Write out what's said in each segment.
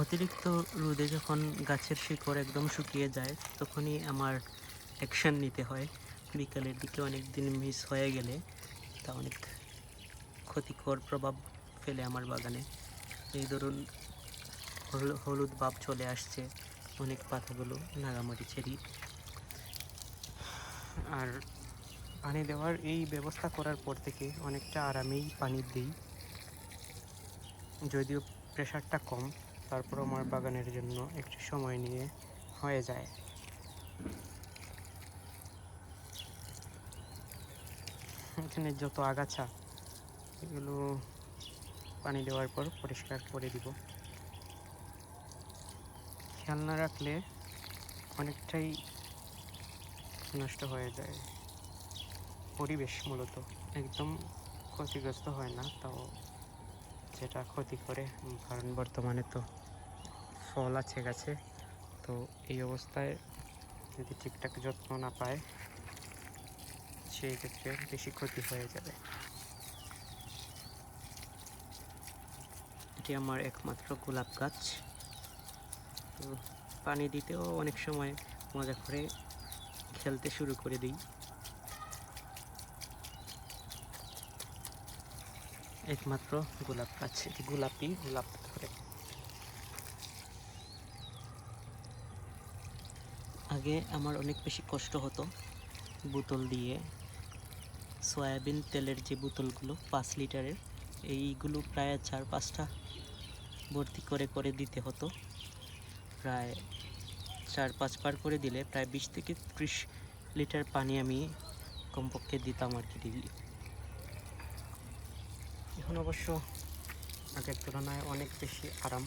অতিরিক্ত রোদে যখন গাছের শিকড় একদম শুকিয়ে যায়, তখনই আমার অ্যাকশন নিতে হয়। বিকালের দিকে অনেক দিন মিস হয়ে গেলে তা অনেক ক্ষতিকর প্রভাব ফেলে আমার বাগানে। এই ধরুন, হল- হলুদ ভাব চলে আসছে, অনেক পাতাগুলো নাগামরিচেরই আর পানি দেওয়ার এই ব্যবস্থা করার পর থেকে অনেকটা আরামেই পানি দিই, যদিও প্রেশারটা কম। তারপর আমার বাগানের জন্য একটু সময় নিয়ে হয়ে যায়। এখানে যত আগাছা, এগুলো পানি দেওয়ার পর পরিষ্কার করে দিব। খেয়াল না রাখলে অনেকটাই নষ্ট হয়ে যায়। পরিবেশ মূলত একদম ক্ষতিগ্রস্ত হয় না, তাও যেটা ক্ষতি করে কারণ বর্তমানে তো। ফল আছে গাছে। তো এই অবস্থায় যদি ঠিকঠাক যত্ন না পায় সেই ক্ষেত্রে বেশি ক্ষতি হয়ে যাবে। এটি আমার একমাত্র গোলাপ গাছ। তো পানি দিতেও অনেক সময় মজা করে খেলতে শুরু করে দিই। একমাত্র গোলাপ গাছ, এটি গোলাপি, গোলাপ আগে আমার অনেক বেশি কষ্ট হতো বোতল দিয়ে। সয়াবিন তেলের যে বোতলগুলো, পাঁচ লিটারের, এইগুলো প্রায় চার পাঁচটা ভর্তি করে করে দিতে হতো। প্রায় চার পাঁচ পাঁচবার করে দিলে প্রায় বিশ থেকে ত্রিশ লিটার পানি আমি কমপক্ষে দিতাম আর কি ডেইলি এখন অবশ্য আগের তুলনায় অনেক বেশি আরাম।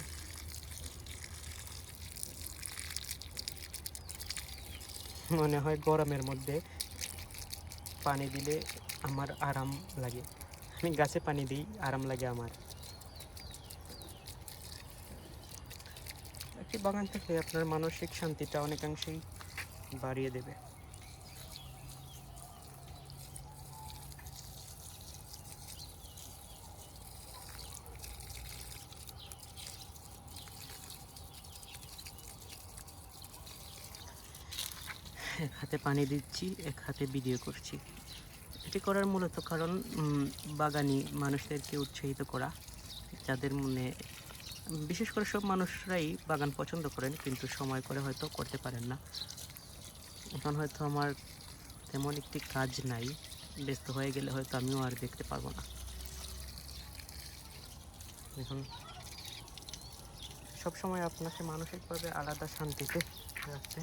মনে হয় গরমের মধ্যে পানি দিলে আমার আরাম লাগে। আমি গাছে পানি দিই, আরাম লাগে আমার। একটি বাগান থেকে আপনার মানসিক শান্তিটা অনেকাংশেই বাড়িয়ে দেবে। এক হাতে পানি দিচ্ছি, এক হাতে ভিডিও করছি। এটি করার মূলত কারণ বাগানি মানুষদেরকে উৎসাহিত করা, যাদের মনে, বিশেষ করে সব মানুষরাই বাগান পছন্দ করেন, কিন্তু সময় করে হয়তো করতে পারেন না। এখন হয়তো আমার তেমন একটি কাজ নাই, ব্যস্ত হয়ে গেলে হয়তো আমিও আর দেখতে পারব না। এখন সবসময় আপনাকে মানসিকভাবে আলাদা শান্তিতে রাখতে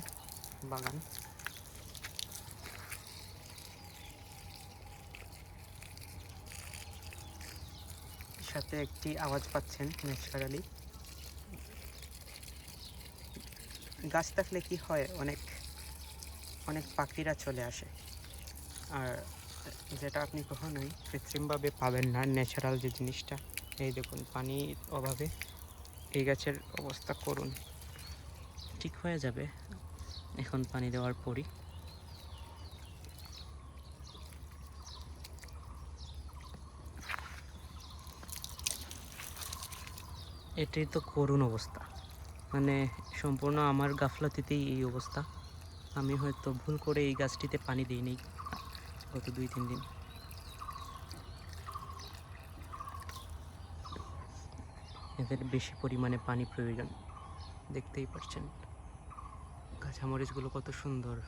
বাগান। সাথে একটি আওয়াজ পাচ্ছেন ন্যাচারালি গাছ থাকলে কি হয়? অনেক অনেক পাখিরা চলে আসে। আর যেটা আপনি কখনোই কৃত্রিমভাবে পাবেন না ন্যাচারাল যে জিনিসটা, এই দেখুন, পানির অভাবে এই গাছের অবস্থা করুন। ঠিক হয়ে যাবে। এখন পানি দেওয়ার পরই। এটাই তো করুণ অবস্থা। মানে সম্পূর্ণ আমার গাফলাতিতেই এই অবস্থা। আমি হয়তো ভুল করে এই গাছটিতে পানি দিইনি গত দুই, তিন দিন। এদের বেশি পরিমাণে পানি প্রয়োজন। দেখতেই পাচ্ছেন। কাঁচামরিচগুলো কত সুন্দর।